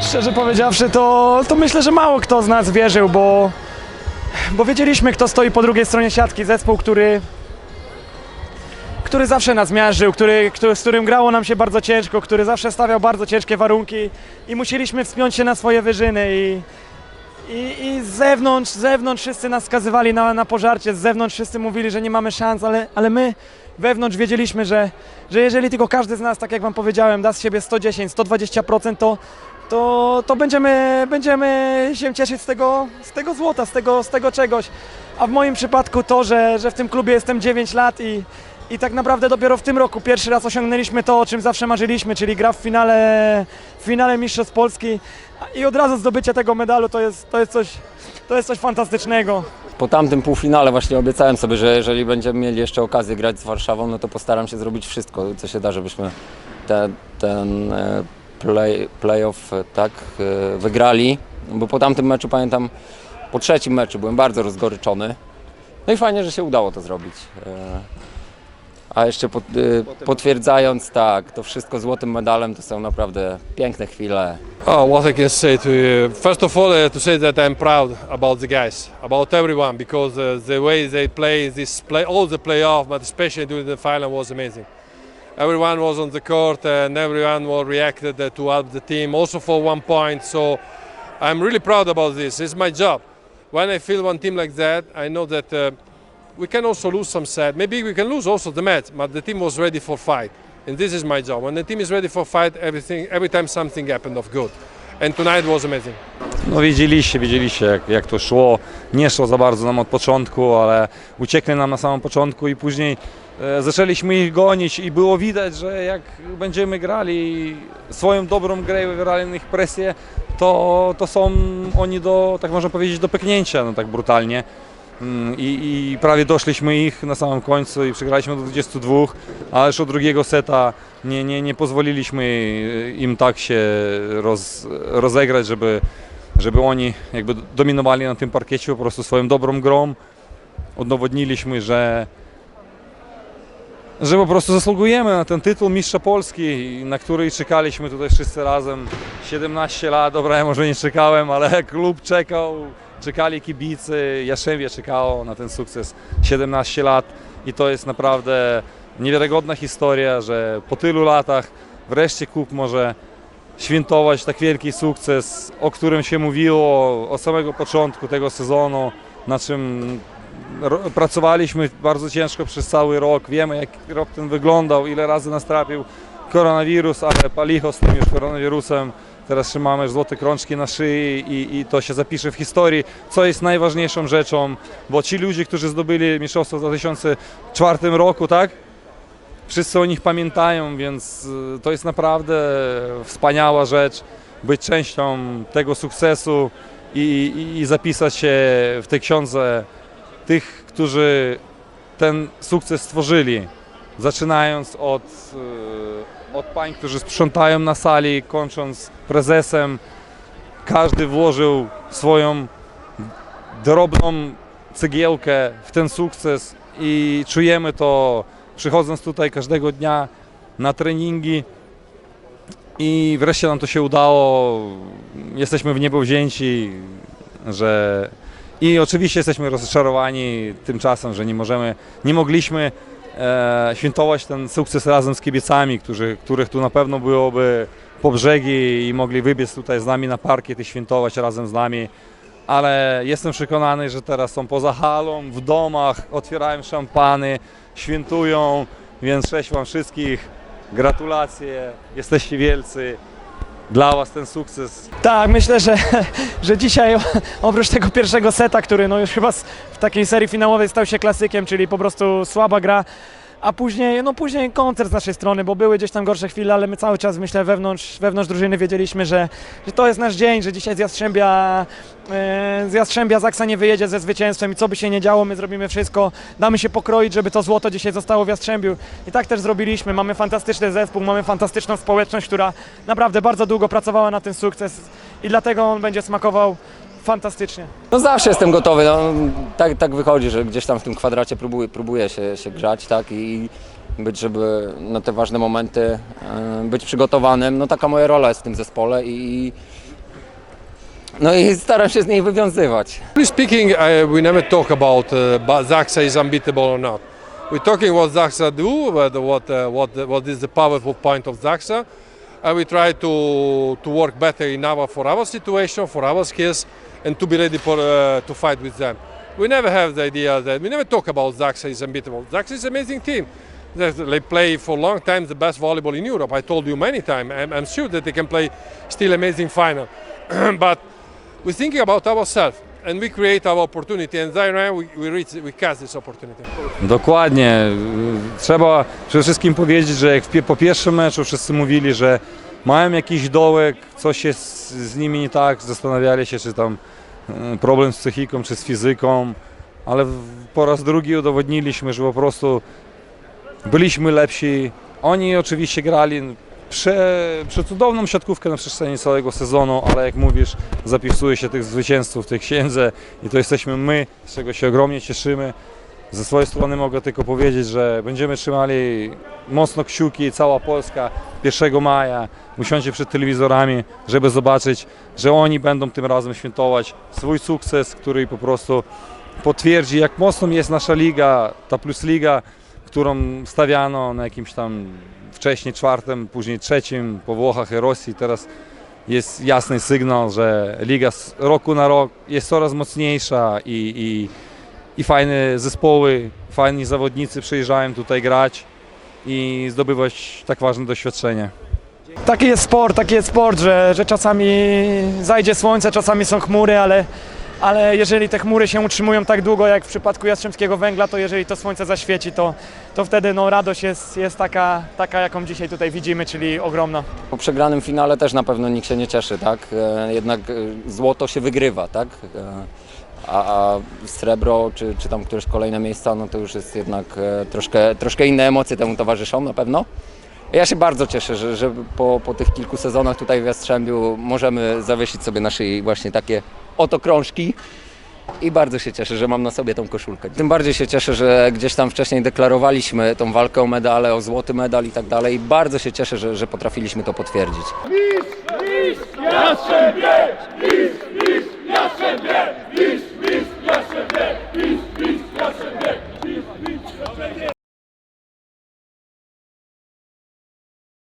Szczerze powiedziawszy, to, to myślę, że mało kto z nas wierzył, bo, bo wiedzieliśmy, kto stoi po drugiej stronie siatki. Zespół, który, który zawsze nas miażdżył, który, który, z którym grało nam się bardzo ciężko, który zawsze stawiał bardzo ciężkie warunki i musieliśmy wspiąć się na swoje wyżyny. I, i, i z zewnątrz, z zewnątrz wszyscy nas skazywali na, na pożarcie, z zewnątrz wszyscy mówili, że nie mamy szans, ale, ale my wewnątrz wiedzieliśmy, że, że jeżeli tylko każdy z nas, tak jak Wam powiedziałem, da z siebie 110, 120%, to, to, to będziemy, będziemy się cieszyć z tego, z tego złota, z tego, z tego czegoś. A w moim przypadku to, że, że w tym klubie jestem 9 lat i, i tak naprawdę dopiero w tym roku pierwszy raz osiągnęliśmy to, o czym zawsze marzyliśmy, czyli gra w finale, w finale Mistrzostw Polski i od razu zdobycie tego medalu to jest, to jest, coś, to jest coś fantastycznego. Po tamtym półfinale właśnie obiecałem sobie, że jeżeli będziemy mieli jeszcze okazję grać z Warszawą, no to postaram się zrobić wszystko, co się da, żebyśmy te, ten e, play, playoff e, tak e, wygrali. Bo po tamtym meczu pamiętam, po trzecim meczu byłem bardzo rozgoryczony. No i fajnie, że się udało to zrobić. A jeszcze pot, e, potwierdzając, tak, to wszystko złotym medalem to są naprawdę piękne chwile. Oh, what I can say to you. First of all, uh, to say that I'm proud about the guys, about everyone, because uh, the way they play this play, all the playoff, but especially during the final, was amazing. Everyone was on the court and everyone was reacted to help the team, also for one point. So I'm really proud about this. It's my job. When I feel one team like that, I know that uh, we can also lose some set. Maybe we can lose also the match, but the team was ready for fight. And this is my job. When the team is ready for fight, everything, every time something happened of good. And tonight was amazing. No wiedzieliście, wiedzieliście jak, jak to szło. Nie szło za bardzo nam od początku, ale uciekli nam na samym początku i później e, zaczęliśmy ich gonić i było widać, że jak będziemy grali swoją dobrą grę i wywierali ich presję, to, to są oni do, tak można powiedzieć, do pyknięcia, no tak brutalnie. Mm, I, I prawie doszliśmy ich na samym końcu i przegraliśmy do 22, ale już od drugiego seta nie, nie, nie pozwoliliśmy im tak się roz, rozegrać, żeby, żeby oni jakby dominowali na tym parkiecie po prostu swoją dobrą grą. Udowodniliśmy, że, że po prostu zasługujemy na ten tytuł Mistrza Polski, na który czekaliśmy tutaj wszyscy razem 17 lat. Dobra, ja może nie czekałem, ale klub czekał, czekali kibicy, Jaszewie czekało na ten sukces 17 lat i to jest naprawdę niewiarygodna historia, że po tylu latach wreszcie klub może świętować tak wielki sukces, o którym się mówiło od samego początku tego sezonu, na czym pracowaliśmy bardzo ciężko przez cały rok. Wiemy, jak rok ten wyglądał, ile razy nas trafił koronawirus, ale palicho z tym już koronawirusem. Teraz trzymamy złote krążki na szyi i, i to się zapisze w historii, co jest najważniejszą rzeczą, bo ci ludzie, którzy zdobyli mistrzostwo w 2004 roku, tak? Wszyscy o nich pamiętają, więc y, to jest naprawdę wspaniała rzecz, być częścią tego sukcesu i, i, i zapisać się w tej książce tych, którzy ten sukces stworzyli. Zaczynając od, y, od pań, którzy sprzątają na sali, kończąc prezesem. Każdy włożył swoją drobną cegiełkę w ten sukces i czujemy to przychodząc tutaj każdego dnia na treningi i wreszcie nam to się udało. Jesteśmy w niebo wzięci, że i oczywiście jesteśmy rozczarowani tymczasem, że nie możemy, nie mogliśmy świętować ten sukces razem z kibicami, którzy, których tu na pewno byłoby po brzegi i mogli wybiec tutaj z nami na parkiet i świętować razem z nami. Ale jestem przekonany, że teraz są poza halą, w domach, otwierają szampany, świętują, więc cześć Wam wszystkich, gratulacje, jesteście wielcy. Dla Was ten sukces? Tak, myślę, że, że dzisiaj oprócz tego pierwszego seta, który no już chyba w takiej serii finałowej stał się klasykiem, czyli po prostu słaba gra, a później, no później koncert z naszej strony, bo były gdzieś tam gorsze chwile, ale my cały czas, myślę, wewnątrz, wewnątrz drużyny wiedzieliśmy, że, że to jest nasz dzień, że dzisiaj z Jastrzębia, e, z Jastrzębia Zaksa nie wyjedzie ze zwycięstwem i co by się nie działo, my zrobimy wszystko, damy się pokroić, żeby to złoto dzisiaj zostało w Jastrzębiu i tak też zrobiliśmy. Mamy fantastyczny zespół, mamy fantastyczną społeczność, która naprawdę bardzo długo pracowała na ten sukces i dlatego on będzie smakował fantastycznie. No zawsze jestem gotowy, no, tak, tak wychodzi, że gdzieś tam w tym kwadracie próbuję, próbuję się, się grzać, tak, i być, żeby na te ważne momenty e, być przygotowanym, no taka moja rola jest w tym zespole i no i staram się z niej wywiązywać. Speaking, uh, we never talk about uh, but Zaxa is unbeatable or not. We're talking what Zaxa do, what what uh, what what is the powerful point of Zaxa, and we try to to work better in our for our situation, for our skills, and to be ready for uh, to fight with them. We never have the idea that we never talk about Zaxa is unbeatable. Zaxa is an amazing team. They play for a long time the best volleyball in Europe. I told you many times. I'm, I'm sure that they can play still amazing final, but we're thinking about ourselves and we create our opportunity and then we, we reach we catch this opportunity Dokładnie. Trzeba przede wszystkim powiedzieć, że jak po pierwszym meczu wszyscy mówili, że mają jakiś dołek, coś jest z nimi nie tak, zastanawiali się, czy tam e, problem z psychiką, czy z fizyką, ale po raz drugi udowodniliśmy, że po prostu byliśmy lepsi. Oni oczywiście grali prze, przecudowną siatkówkę na przestrzeni całego sezonu, ale jak mówisz, zapisuje się tych zwycięzców w tej księdze i to jesteśmy my, z czego się ogromnie cieszymy. Ze swojej strony mogę tylko powiedzieć, że będziemy trzymali mocno kciuki, cała Polska 1 maja. Usiądzie przed telewizorami, żeby zobaczyć, że oni będą tym razem świętować swój sukces, który po prostu potwierdzi, jak mocną jest nasza liga, ta Plus Liga, którą stawiano na jakimś tam wcześniej czwartym, później trzecim po Włochach i Rosji. Teraz jest jasny sygnał, że liga z roku na rok jest coraz mocniejsza i, i, i fajne zespoły, fajni zawodnicy przyjeżdżają tutaj grać i zdobywać tak ważne doświadczenie. Taki jest sport, taki jest sport, że, że czasami zajdzie słońce, czasami są chmury, ale, ale jeżeli te chmury się utrzymują tak długo jak w przypadku Jastrzębskiego Węgla, to jeżeli to słońce zaświeci, to, to wtedy no, radość jest, jest taka, taka, jaką dzisiaj tutaj widzimy, czyli ogromna. Po przegranym finale też na pewno nikt się nie cieszy, tak? E, Jednak e, złoto się wygrywa, tak? A, a srebro czy, czy tam któreś kolejne miejsca, no to już jest jednak e, troszkę, troszkę inne emocje temu towarzyszą na pewno. Ja się bardzo cieszę, że, że po, po tych kilku sezonach tutaj w Jastrzębiu możemy zawiesić sobie nasze właśnie takie oto krążki. I bardzo się cieszę, że mam na sobie tą koszulkę. Tym bardziej się cieszę, że gdzieś tam wcześniej deklarowaliśmy tą walkę o medale, o złoty medal i tak dalej. I bardzo się cieszę, że, że potrafiliśmy to potwierdzić. Jastrzębie! Mistrz, mistrz, Jastrzębie! Mistrz,